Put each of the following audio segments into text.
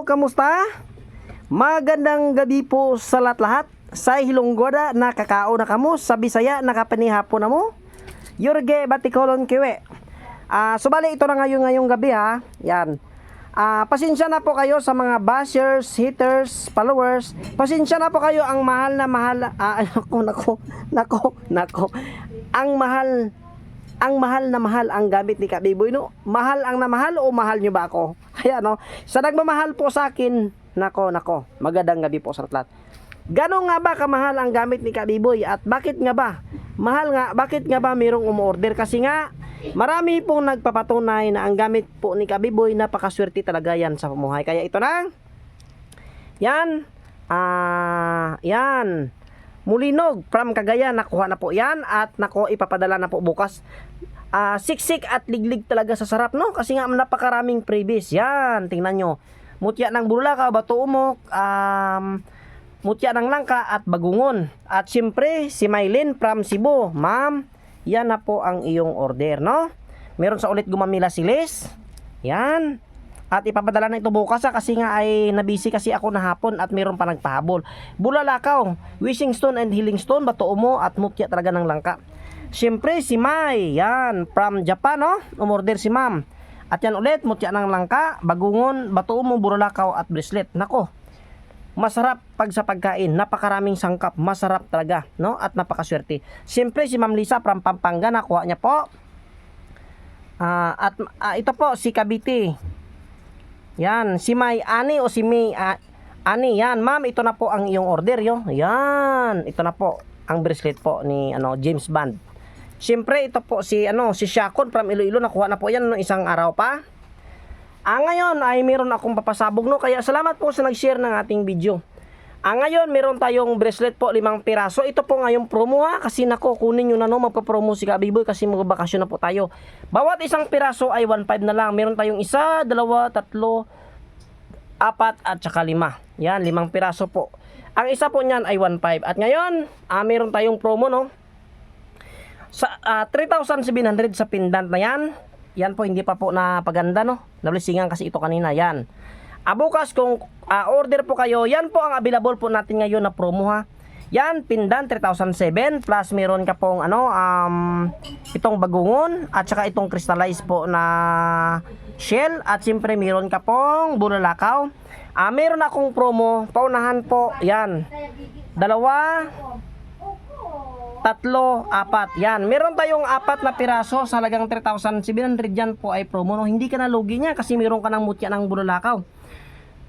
Hello, kamusta? Magandang gabi po sa lahat-lahat. Sa Hilonggoda, nakakao na kamo. Sa Bisaya, nakapanihapon na mo. Yorge Batikolon Kiwe. Ah, subali ito na ngayon ngayong gabi ha. Yan. Ah, pasensya na po kayo sa mga bashers, haters, followers. Pasensya na po kayo ang mahal na mahal. Ah, nako, nako, nako, nako. Ang mahal ang mahal na mahal ang gamit ni Kabiboy no. Mahal ang namahal o mahal nyo ba ako? Ayan no. Sa nagmamahal po sa akin, nako nako, magandang gabi po sa lahat. Gano'n nga ba kamahal ang gamit ni Kabiboy at bakit nga ba? Mahal nga, bakit nga ba mayroong umorder? Kasi nga, marami pong nagpapatunay na ang gamit po ni Kabiboy, napakaswerte talaga yan sa pamuhay. Kaya ito na, yan, ah, yan, Mulinog from Cagayan, nakuha na po yan at nako ipapadala na po bukas. Ah, siksik at liglig talaga sa sarap no kasi nga napakaraming freebies. Yan, tingnan nyo. Mutya ng bulaka, bato umok, um, mutya ng langka at bagungon. At siyempre, si Maylin from Cebu. Ma'am, yan na po ang iyong order, no? Meron sa ulit gumamila si Liz. Yan. At ipapadala na ito bukas ha, kasi nga ay nabisi kasi ako na hapon at meron pa nagpahabol. Bulalakaw, wishing stone and healing stone, bato mo at mutya talaga ng langka. Siyempre si Mai, yan, from Japan no? Umorder si ma'am. At yan ulit, mutya ng langka, bagungon, bato mo, buralakaw at bracelet. Nako, masarap pag sa pagkain, napakaraming sangkap, masarap talaga, no? At napakaswerte. Siyempre si Ma'am Lisa from Pampanga, nakuha niya po. Ah, at ah, ito po si Cavite. Yan, si May Ani o si May ah, Ani, yan. Ma'am, ito na po ang iyong order, yo. Yan, ito na po ang bracelet po ni ano James Bond. Siyempre, ito po si ano si Shakon from Iloilo nakuha na po yan no isang araw pa. Ah, ngayon ay meron akong papasabog no kaya salamat po sa nag-share ng ating video. Ah, ngayon meron tayong bracelet po limang piraso. Ito po ngayong promo ha kasi nako kunin niyo na no magpa-promo si Kabiboy kasi magbakasyon na po tayo. Bawat isang piraso ay 1.5 na lang. Meron tayong isa, dalawa, tatlo, apat at saka lima. Yan, limang piraso po. Ang isa po niyan ay 1.5. At ngayon, ah, meron tayong promo no. Sa ah, 3,700 sa pendant na yan. Yan po hindi pa po na paganda no. Nablisingan kasi ito kanina yan. Ah, bukas kung ah, order po kayo, yan po ang available po natin ngayon na promo ha. Yan, pindan 3,007 plus meron ka pong ano, um, itong bagungon at saka itong crystallized po na shell at siyempre meron ka pong bulalakaw. Ah, meron akong promo, paunahan po, yan. Dalawa, tatlo, apat. Yan. Meron tayong apat na piraso sa halagang 3,700 yan po ay promo. No? Hindi ka na lugi niya kasi meron ka ng mutya ng bulalakaw.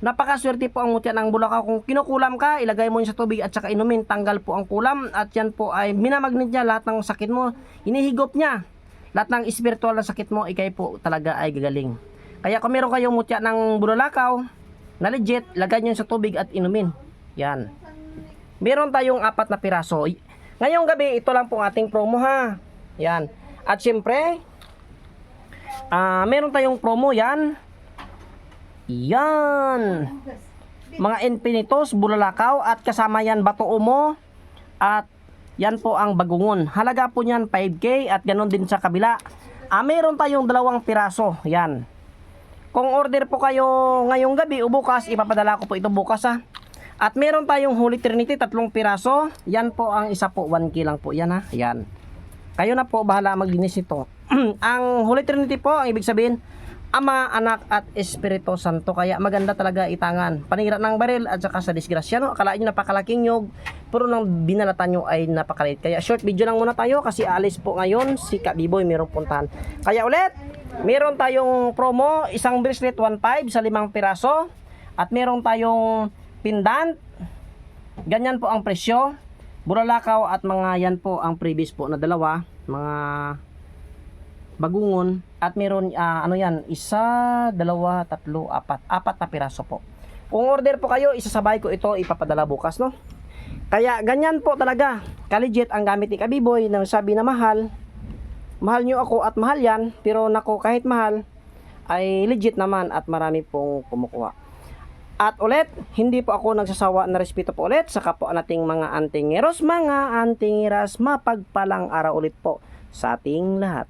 Napakaswerte po ang mutya ng bulakaw. Kung kinukulam ka, ilagay mo sa tubig at saka inumin, tanggal po ang kulam. At yan po ay minamagnet niya lahat ng sakit mo. Inihigop niya. Lahat ng spiritual na sakit mo, ikay po talaga ay gagaling. Kaya kung meron kayong mutya ng bulalakaw, na legit, lagay nyo sa tubig at inumin. Yan. Meron tayong apat na piraso. Ngayong gabi, ito lang po ang ating promo ha. Yan. At syempre, ah meron tayong promo yan. Yan. Mga infinitos, bulalakaw at kasama yan bato umo at yan po ang bagungon. Halaga po niyan 5K at ganon din sa kabila. Ah, meron tayong dalawang piraso. Yan. Kung order po kayo ngayong gabi o bukas, ipapadala ko po ito bukas ha. At meron tayong Holy Trinity, tatlong piraso. Yan po ang isa po, 1K lang po yan ha. Yan. Kayo na po bahala maglinis ito. ang Holy Trinity po, ang ibig sabihin, Ama, Anak at Espiritu Santo. Kaya maganda talaga itangan. Panira ng baril at saka sa disgrasya. No? Akala nyo napakalaking nyog. Pero nang binalatan nyo ay napakalit. Kaya short video lang muna tayo kasi alis po ngayon si Kabiboy mayroong puntahan. Kaya ulit, meron tayong promo. Isang bracelet 1.5 sa limang piraso. At meron tayong pendant. Ganyan po ang presyo. Buralakaw at mga yan po ang previous po na dalawa. Mga bagungon. At meron ah, ano yan isa, dalawa, tatlo, apat. Apat na piraso po. Kung order po kayo isasabay ko ito ipapadala bukas no? Kaya ganyan po talaga. Kaligit ang gamit ni Kabiboy nang sabi na mahal. Mahal nyo ako at mahal yan pero nako kahit mahal ay legit naman at marami pong kumukuha at ulit, hindi po ako nagsasawa na respeto po ulit sa kapwa nating mga antingeros, mga antingiras, mapagpalang araw ulit po sa ating lahat.